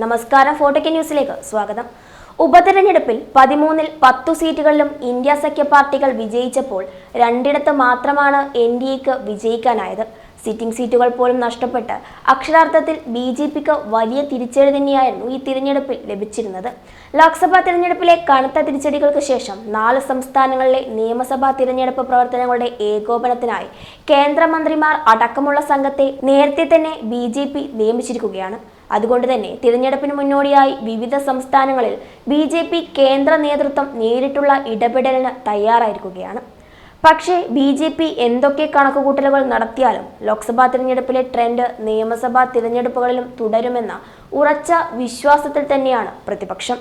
നമസ്കാരം ഫോട്ടോയ്ക്ക് ന്യൂസിലേക്ക് സ്വാഗതം. ഉപതെരഞ്ഞെടുപ്പിൽ പതിമൂന്നിൽ പത്തു സീറ്റുകളിലും ഇന്ത്യ സഖ്യ പാർട്ടികൾ വിജയിച്ചപ്പോൾ രണ്ടിടത്ത് മാത്രമാണ് എൻ ഡി എക്ക് വിജയിക്കാനായത്. സിറ്റിംഗ് സീറ്റുകൾ പോലും നഷ്ടപ്പെട്ട് അക്ഷരാർത്ഥത്തിൽ ബി ജെ പിക്ക് വലിയ തിരിച്ചടി തന്നെയായിരുന്നു ഈ തിരഞ്ഞെടുപ്പിൽ ലഭിച്ചിരുന്നത്. ലോക്സഭാ തിരഞ്ഞെടുപ്പിലെ കനത്ത തിരിച്ചടികൾക്ക് ശേഷം നാല് സംസ്ഥാനങ്ങളിലെ നിയമസഭാ തിരഞ്ഞെടുപ്പ് പ്രവർത്തനങ്ങളുടെ ഏകോപനത്തിനായി കേന്ദ്രമന്ത്രിമാർ അടക്കമുള്ള സംഘത്തെ നേരത്തെ തന്നെ ബി ജെ പി നിയമിച്ചിരിക്കുകയാണ്. അതുകൊണ്ട് തന്നെ തിരഞ്ഞെടുപ്പിന് മുന്നോടിയായി വിവിധ സംസ്ഥാനങ്ങളിൽ ബി ജെ പി കേന്ദ്ര നേതൃത്വം നേരിട്ടുള്ള ഇടപെടലിന് തയ്യാറായിരിക്കുകയാണ്. പക്ഷേ ബി ജെ പി എന്തൊക്കെ കണക്കുകൂട്ടലുകൾ നടത്തിയാലും ലോക്സഭാ തിരഞ്ഞെടുപ്പിലെ ട്രെൻഡ് നിയമസഭാ തിരഞ്ഞെടുപ്പുകളിലും തുടരുമെന്ന ഉറച്ച വിശ്വാസത്തിൽ തന്നെയാണ് പ്രതിപക്ഷം.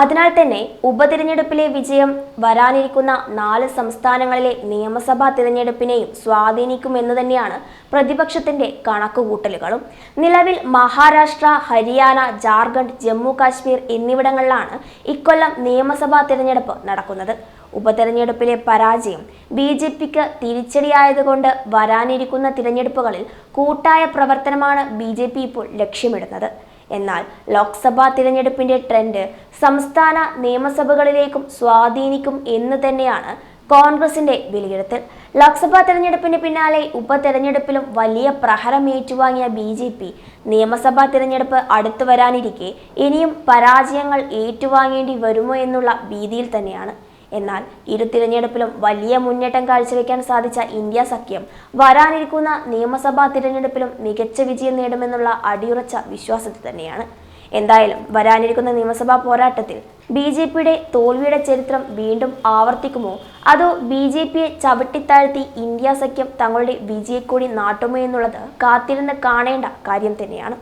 അതിനാൽ തന്നെ ഉപതിരഞ്ഞെടുപ്പിലെ വിജയം വരാനിരിക്കുന്ന നാല് സംസ്ഥാനങ്ങളിലെ നിയമസഭാ തിരഞ്ഞെടുപ്പിനെയും സ്വാധീനിക്കുമെന്ന് തന്നെയാണ് പ്രതിപക്ഷത്തിന്റെ കണക്കുകൂട്ടലുകളും. നിലവിൽ മഹാരാഷ്ട്ര ഹരിയാന ജാർഖണ്ഡ് ജമ്മു കാശ്മീർ എന്നിവിടങ്ങളിലാണ് ഇക്കൊല്ലം നിയമസഭാ തിരഞ്ഞെടുപ്പ് നടക്കുന്നത്. ഉപതെരഞ്ഞെടുപ്പിലെ പരാജയം ബി ജെ പിക്ക് തിരിച്ചടിയായതുകൊണ്ട് വരാനിരിക്കുന്ന തിരഞ്ഞെടുപ്പുകളിൽ കൂട്ടായ പ്രവർത്തനമാണ് ബി ജെ പി ഇപ്പോൾ ലക്ഷ്യമിടുന്നത്. എന്നാൽ ലോക്സഭാ തിരഞ്ഞെടുപ്പിന്റെ ട്രെൻഡ് സംസ്ഥാന നിയമസഭകളിലേക്കും സ്വാധീനിക്കും എന്ന് തന്നെയാണ് കോൺഗ്രസിന്റെ വിലയിരുത്തൽ. ലോക്സഭാ തെരഞ്ഞെടുപ്പിന് പിന്നാലെ ഉപതെരഞ്ഞെടുപ്പിലും വലിയ പ്രഹരം ഏറ്റുവാങ്ങിയ ബി ജെ പി നിയമസഭാ തിരഞ്ഞെടുപ്പ് അടുത്തു വരാനിരിക്കെ ഇനിയും പരാജയങ്ങൾ ഏറ്റുവാങ്ങേണ്ടി വരുമോ എന്നുള്ള ഭീതിയിൽ തന്നെയാണ്. എന്നാൽ ഇരു തിരഞ്ഞെടുപ്പിലും വലിയ മുന്നേറ്റം കാഴ്ചവെക്കാൻ സാധിച്ച ഇന്ത്യ സഖ്യം വരാനിരിക്കുന്ന നിയമസഭാ തിരഞ്ഞെടുപ്പിലും മികച്ച വിജയം നേടുമെന്നുള്ള അടിയുറച്ച വിശ്വാസത്തിൽ തന്നെയാണ്. എന്തായാലും വരാനിരിക്കുന്ന നിയമസഭാ പോരാട്ടത്തിൽ ബി ജെ പിയുടെ തോൽവിയുടെ ചരിത്രം വീണ്ടും ആവർത്തിക്കുമോ? അതോ ബി ജെ പിയെ ചവിട്ടിത്താഴ്ത്തി ഇന്ത്യ സഖ്യം തങ്ങളുടെ വിജയക്കൊടി നാട്ടുമോ എന്നുള്ളത് കാത്തിരുന്ന് കാണേണ്ട കാര്യം തന്നെയാണ്.